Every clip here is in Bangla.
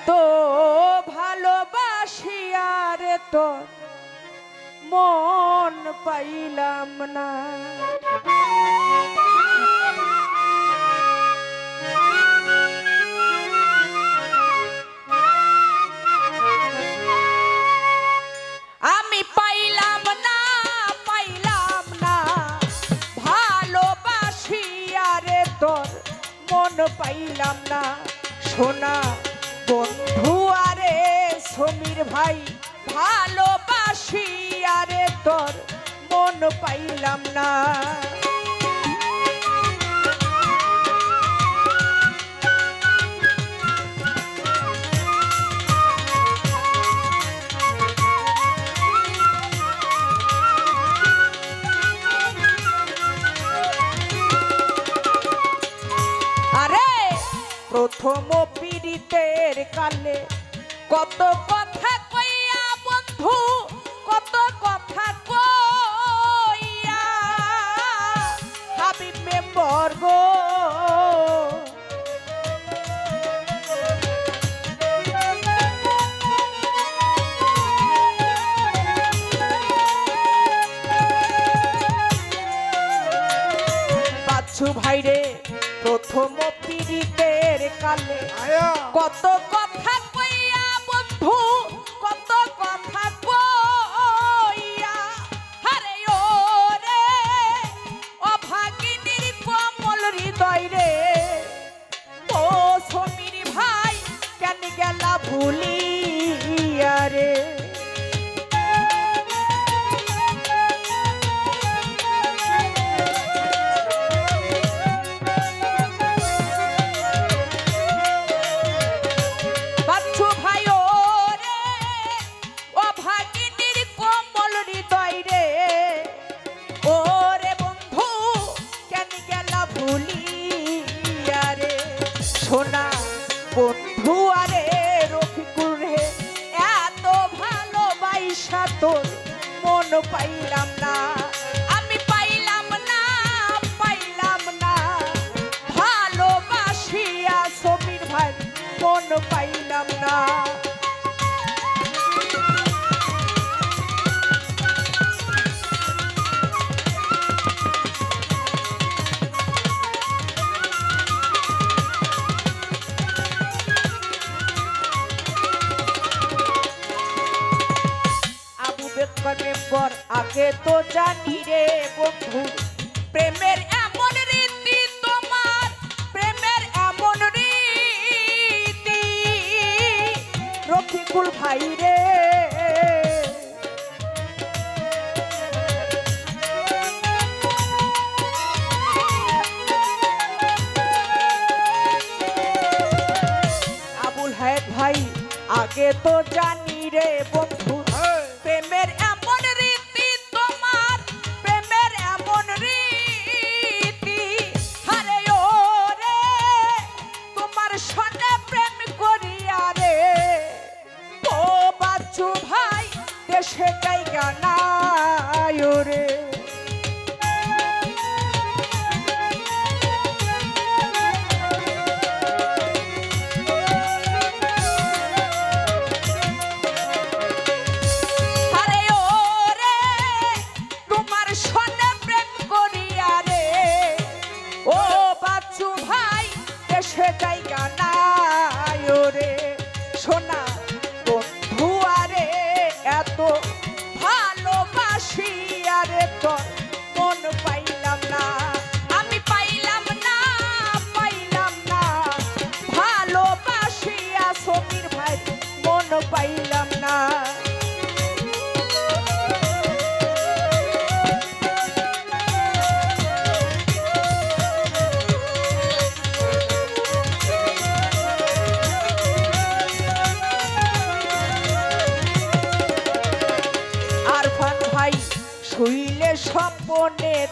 এত ভালোবাসিয়ার তোর মন পাইলাম না। আমি পাইলাম না পাইলাম মন পাইলাম না। সোনা ভাই ভালোবাসি আরে তোর মন পাইলাম না। কিছু ভাইরে প্রথম পিড়িতের কালে। কত কথা কইয়া বন্ধু জানি রে বন্ধু প্রেমের এমন রীতি তোমার প্রেমের এমন রীতি। রফিকুল ভাই রে। আবুল হায়দ ভাই আগে তো জানি রে বন্ধু প্রেমের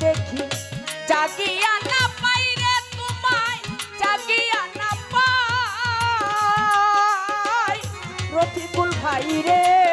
দেখি। জাগিয়া না পাই রে তোমায় জাগিয়া না পাই। রফিকুল ভাই রে।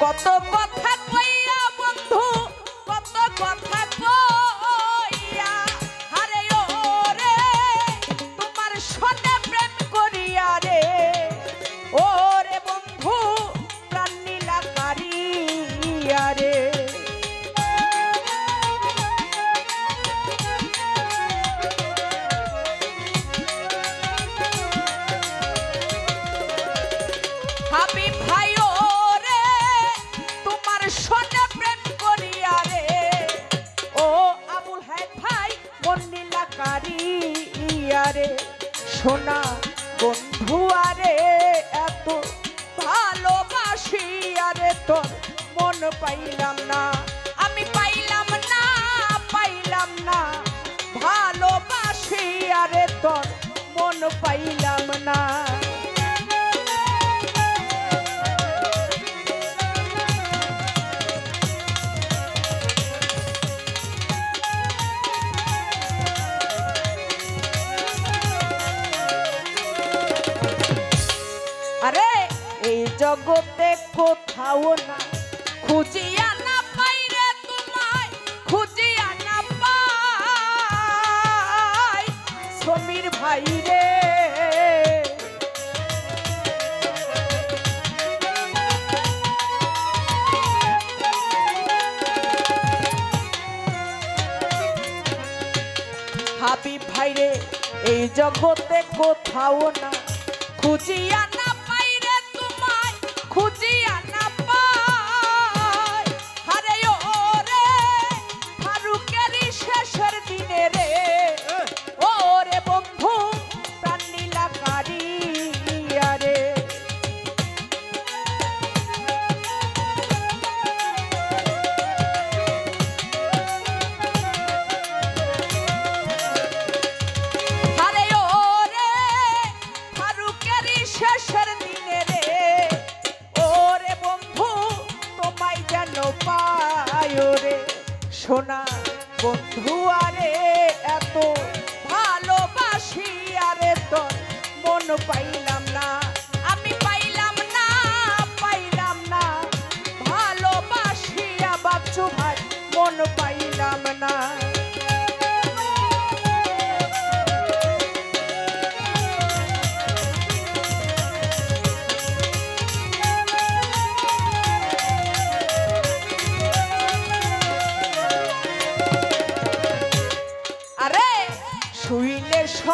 কত কথা আরে সোনা বন্ধু আরে এত ভালোবাসি আরে তোর মন পাইলাম না। জগতে কোথাও না।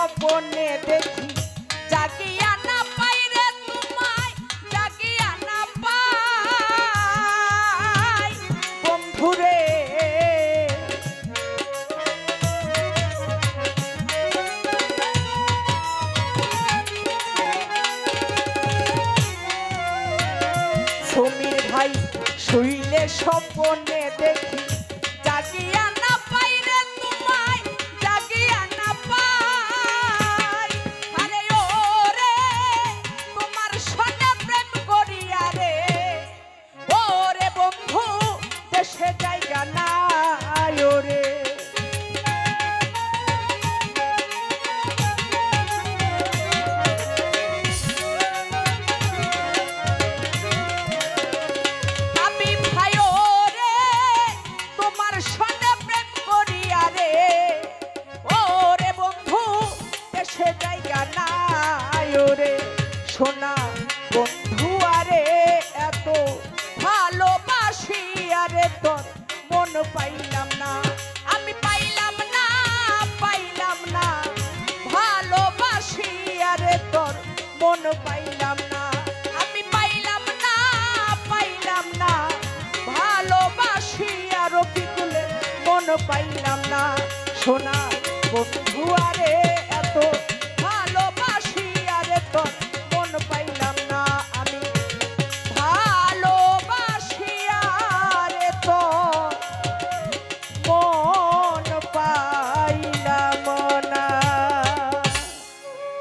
স্বপ্নে দেখি, জাগিয়া না পাই রে তোমায়, জাগিয়া না পাই। বন্ধুরে, সমীর ভাই দেখি, জাগিয়া রে সোনা বন্ধু, আরে এত ভালোবাসি, আরে তোর মন পাইলাম না। আমি পাইলাম না পাইলাম না। ভালোবাসি, আরে তোর মন পাইলাম না। আমি পাইলাম না পাইলাম না। ভালোবাসি, আরও পিকুলে মন পাইলাম না। সোনা বন্ধু, আরে